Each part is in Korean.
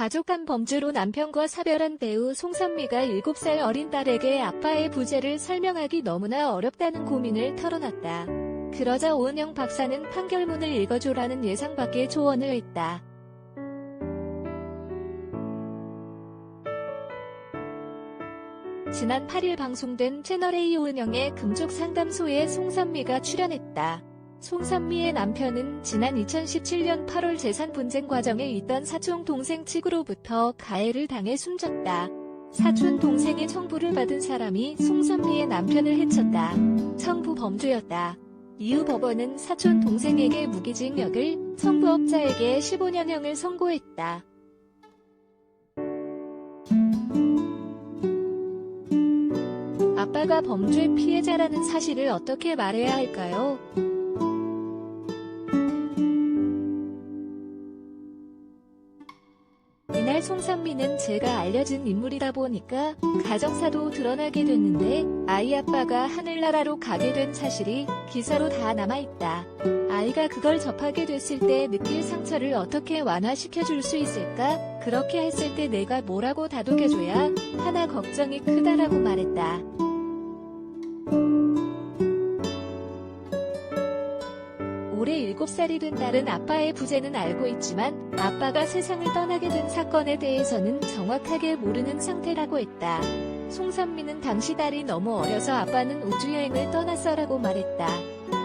가족 간 범죄로 남편과 사별한 배우 송선미가 7살 어린 딸에게 아빠의 부재를 설명하기 너무나 어렵다는 고민을 털어놨다. 그러자 오은영 박사는 판결문을 읽어줘라는 예상 밖의 조언을 했다. 지난 8일 방송된 채널A 오은영의 금족 상담소에 송선미가 출연했다. 송선미의 남편은 지난 2017년 8월 재산 분쟁 과정에 있던 사촌 동생 측으로부터 가해를 당해 숨졌다. 사촌 동생의 청부를 받은 사람이 송선미의 남편을 해쳤다. 청부 범죄였다. 이후 법원은 사촌 동생에게 무기징역을, 청부업자에게 15년형을 선고했다. 아빠가 범죄 피해자라는 사실을 어떻게 말해야 할까요? 송선미는 제가 알려진 인물이다 보니까 가정사도 드러나게 됐는데 아이 아빠가 하늘나라로 가게 된 사실이 기사로 다 남아있다. 아이가 그걸 접하게 됐을 때 느낄 상처를 어떻게 완화시켜 줄 수 있을까? 그렇게 했을 때 내가 뭐라고 다독여줘야 하나 걱정이 크다라고 말했다. 살이 된 딸은 아빠의 부재는 알고 있지만 아빠가 세상을 떠나게 된 사건에 대해서는 정확하게 모르는 상태라고 했다. 송선미는 당시 딸이 너무 어려서 아빠는 우주여행을 떠났어라고 말했다.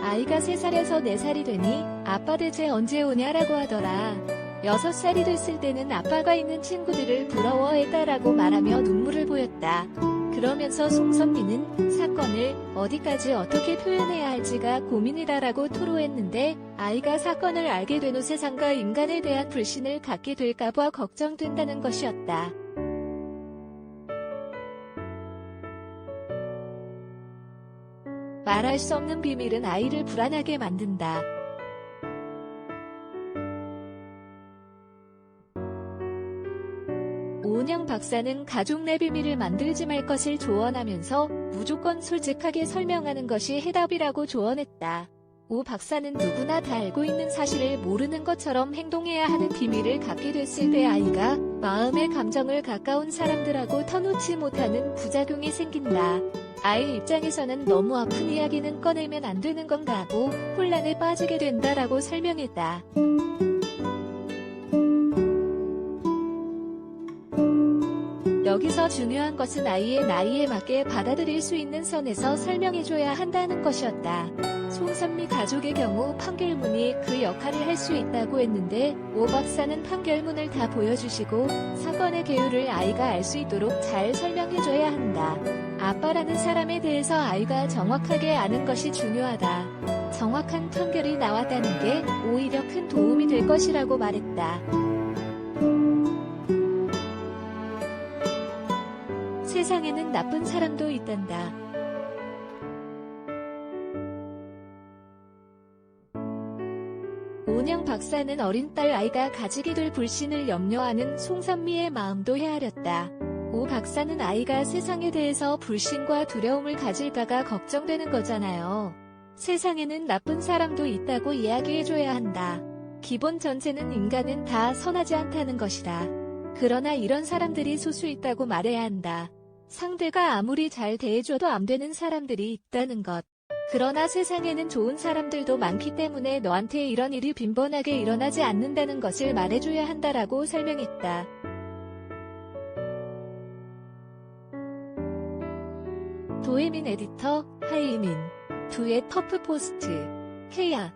아이가 3살에서 4살이 되니 아빠 대체 언제 오냐라고 하더라. 6살이 됐을 때는 아빠가 있는 친구들을 부러워했다라고 말하며 눈물을 보였다. 그러면서 송선미는 사건을 어디까지 어떻게 표현해야 할지가 고민이다라고 토로했는데 아이가 사건을 알게 된 후 세상과 인간에 대한 불신을 갖게 될까봐 걱정된다는 것이었다. 말할 수 없는 비밀은 아이를 불안하게 만든다. 오은영 박사는 가족 내 비밀을 만들지 말 것을 조언하면서 무조건 솔직하게 설명하는 것이 해답이라고 조언했다. 오 박사는 누구나 다 알고 있는 사실을 모르는 것처럼 행동해야 하는 비밀을 갖게 됐을 때 아이가 마음의 감정을 가까운 사람들하고 터놓지 못하는 부작용이 생긴다. 아이 입장에서는 너무 아픈 이야기는 꺼내면 안 되는 건가 하고 혼란에 빠지게 된다라고 설명했다. 여기서 중요한 것은 아이의 나이에 맞게 받아들일 수 있는 선에서 설명해줘야 한다는 것이었다. 송선미 가족의 경우 판결문이 그 역할을 할 수 있다고 했는데 오 박사는 판결문을 다 보여주시고 사건의 개요를 아이가 알 수 있도록 잘 설명해줘야 한다. 아빠라는 사람에 대해서 아이가 정확하게 아는 것이 중요하다. 정확한 판결이 나왔다는 게 오히려 큰 도움이 될 것이라고 말했다. 세상에는 나쁜 사람도 있단다. 오은영 박사는 어린 딸 아이가 가지게 될 불신을 염려하는 송선미의 마음도 헤아렸다. 오 박사는 아이가 세상에 대해서 불신과 두려움을 가질까가 걱정되는 거잖아요. 세상에는 나쁜 사람도 있다고 이야기해줘야 한다. 기본 전제는 인간은 다 선하지 않다는 것이다. 그러나 이런 사람들이 소수 있다고 말해야 한다. 상대가 아무리 잘 대해줘도 안 되는 사람들이 있다는 것. 그러나 세상에는 좋은 사람들도 많기 때문에 너한테 이런 일이 빈번하게 일어나지 않는다는 것을 말해줘야 한다라고 설명했다. 도혜민 에디터, 하이민. 두의 터프 포스트. 케야.